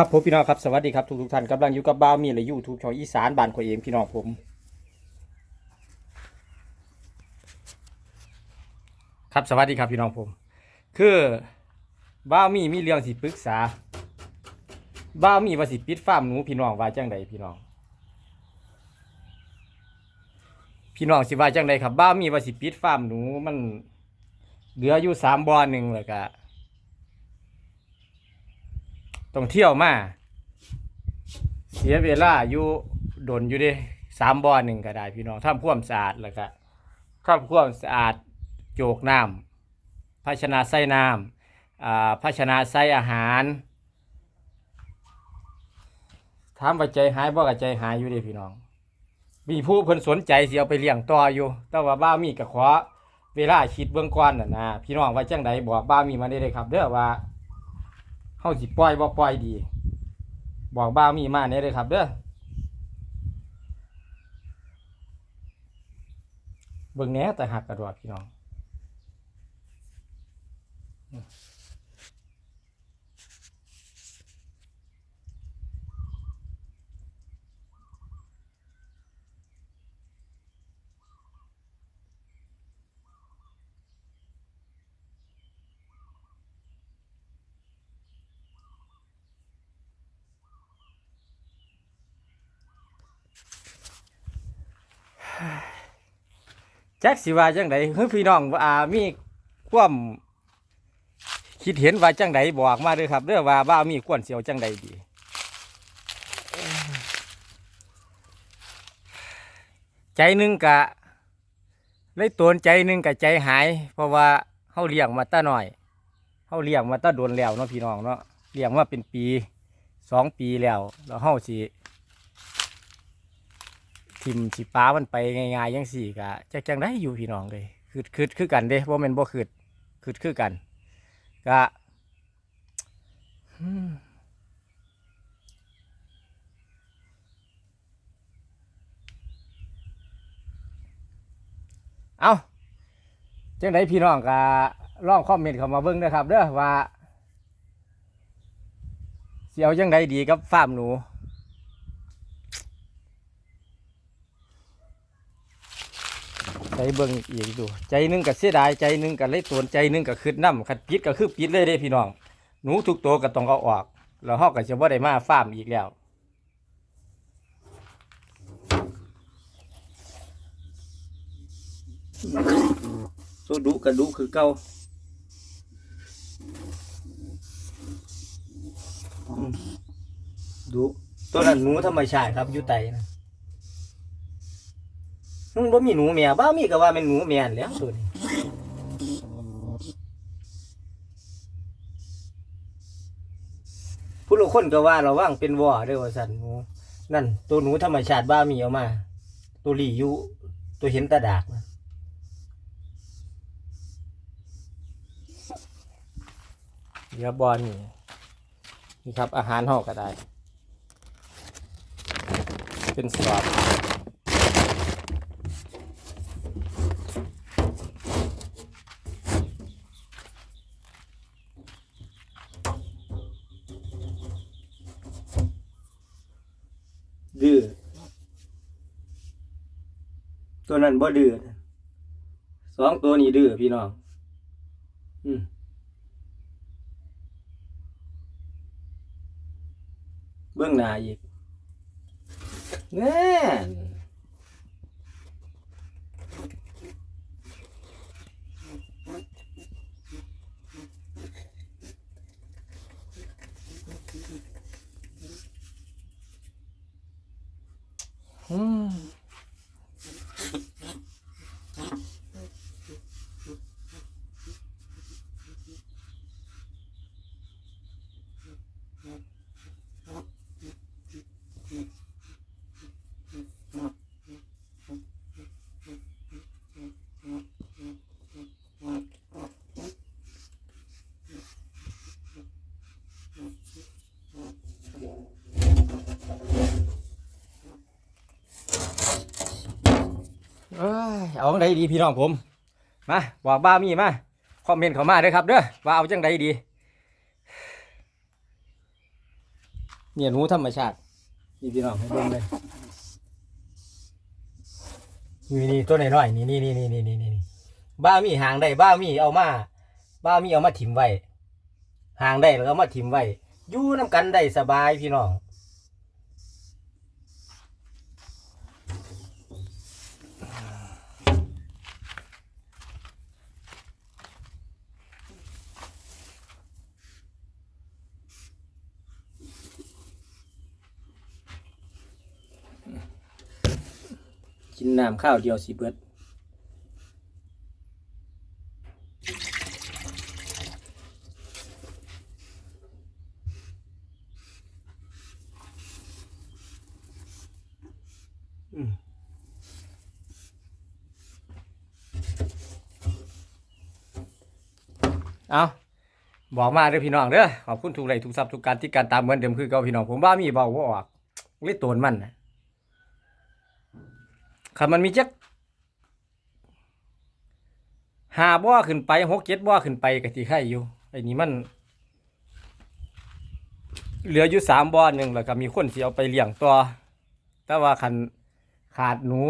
ครับผมพี่น้องครับสวัสดีครับทุกทุกท่านกำลังอยู่กับบ้าวมีและยูทูบช่องอีสานบ้านข่อยเองพี่น้องผม ครับสวัสดีครับพี่น้องผม คือบ้าวมีมีเรื่องสิปรึกษาบ้าวมีว่าสิปิดฟาร์มหนูพี่น้องว่าจังใดพี่น้อง พี่น้องสิว่าจังใดครับบ้าวมีว่าสิปิดฟาร์มหนูมันเหลืออยู่สามบ่อหนึ่งแล้วก็ ต้องเที่ยวมาเสียเวลาอยู่ดนอยู่เดิสามบ่อหนึ่งก็ได้พี่น้องทำความสะอาดแล้วก็ทำความสะอาดโจกน้ำภาชนะใส่น้ำอ่าภาชนะใส่อาหารถามว่าใจหายบ่กับใจหายอยู่เดิพี่น้อง มีผู้เพิ่นสนใจสิเอาไปเลี้ยงต่ออยู่ แต่ว่าบ้ามีก็ขอเวลาคิดเบื้องก่อนน่ะนะพี่น้องว่าจังใดบอกบ้ามีมาได้เลยครับ เด้อว่าาสิปล่อยบ่ปล่อยดี บอกบ้ามีมาเนี่ยเลยครับ เด้อเบิ่งแหน่แต่หักกระดวดพี่น้อง จักสิว่าจังไดเฮ้ยพี่น้องว่ามีความคิดเห็นว่าจังไดบอกมาเด้อครับเด้องว่าบ้ามีควรเสียวจังไดดีใจหนึงกะเลยตวนใจหนึงกะใจหาย เพราะว่าเฮาเลี้ยงมาแตาหน่อยเฮาเลี้ยงมาแตาโดนแล้วเนาะพี่น้องเนาะเลี้ยงมาเป็นปีสองปีแล้วแล้วเฮาสิ ทิมสิป้ามันไปง่ายๆยังสี่กะจักจังได้อยู่พี่น้องเลยคือคือคือกันเด้บ่แม่นบ่คือคือคือกันกะอืมเอาจังไดพี่น้องกะลองคอมเมนต์เข้ามาเบิ่งเด้อครับเด้อว่าสิเอาจังไดดีกับฟาร์มหนู ใจเบิ่งอีกดู ใจหนึงก็เสียดายใจหนึงก็เลยตวนใจหนึงก็คืดน้ำขัดปิดก็คือปิดเลยเด้พี่น้อง หนูทุกตัวก็ต้องเอาออก แล้วเฮาก็จะบ่ได้มาฟาร์มอีกแล้วโซดุกระดูคือเก่าดูตัวนั้นหนูธรรมชาติครับอยู่ไตนะ มันบ่มีหนูแม่บ้ามีก็ว่าเป็นหนูแม่นแล้วตัวนี้ผู้ลางคนก็ว่าราว่างเป็นวอเด้อว่าสันหนูนั่น ตัวหนูธรรมชาติบ้ามีเอามา ตัวหลีอยู่ตัวเห็นตาดากนะเดี๋ยวบอลนี่นี่ครับอาหารห่อก็ได้ เป็นสอบ ดื้อตัวนั้นบ่ดื้อสองตัวนี้ดื้อพี่น้อง อืมเบื้องหน้าอีกแน่ น เอาจังไดดีพี่น้องผม มาบอกบ้ามีมาคอมเมนต์เข้ามาเด้อครับเด้อว่าเอาจังไดดี เนี่ยหนูธรรมชาตินี่พี่น้องให้เบิ่งเลยนี่นี่ตัวน้อยๆนี่นี่นี่นี่นี่นี่นี่บ้ามีหางได้บ้ามีเอามา บ้ามีเอามาถิ่มไว้หางได้แล้วก็เอามาถิ่มไว้อยู่น้ำกันได้สบายพี่น้อง กินน้ำข้าวเดียวสิเบิดอืมเอาบอกมาเด้อพี่น้องเด้อขอบคุณทุกไลทุกซับทุกการที่การตามเหมือนเดิมคือเก่าพี่น้องผมบ้ามีเบาบ่าออกเลยโตนมันนะ คันมันมีจักหาบ่อขึ้นไปหกเจ็ดบ่อขึ้นไปกะทีไข่อยู่ไอ้นี่มัน เหลืออยู่สามบ่อหนึ่งแล้วก็มีคนสิเอาไปเลี้ยงต่อแต่ว่าคันขาดหนู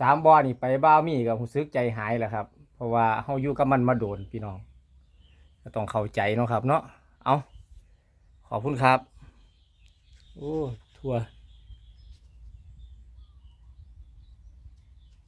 สามบ่อนี่ไปบ้ามีก็รู้สึกใจหายแหละครับ เพราะว่าเฮาอยู่กับมันมาโดนพี่น้องก็ต้องเข้าใจเนาะครับ เนาะเอาขอบคุณครับ โอ้ทั่ว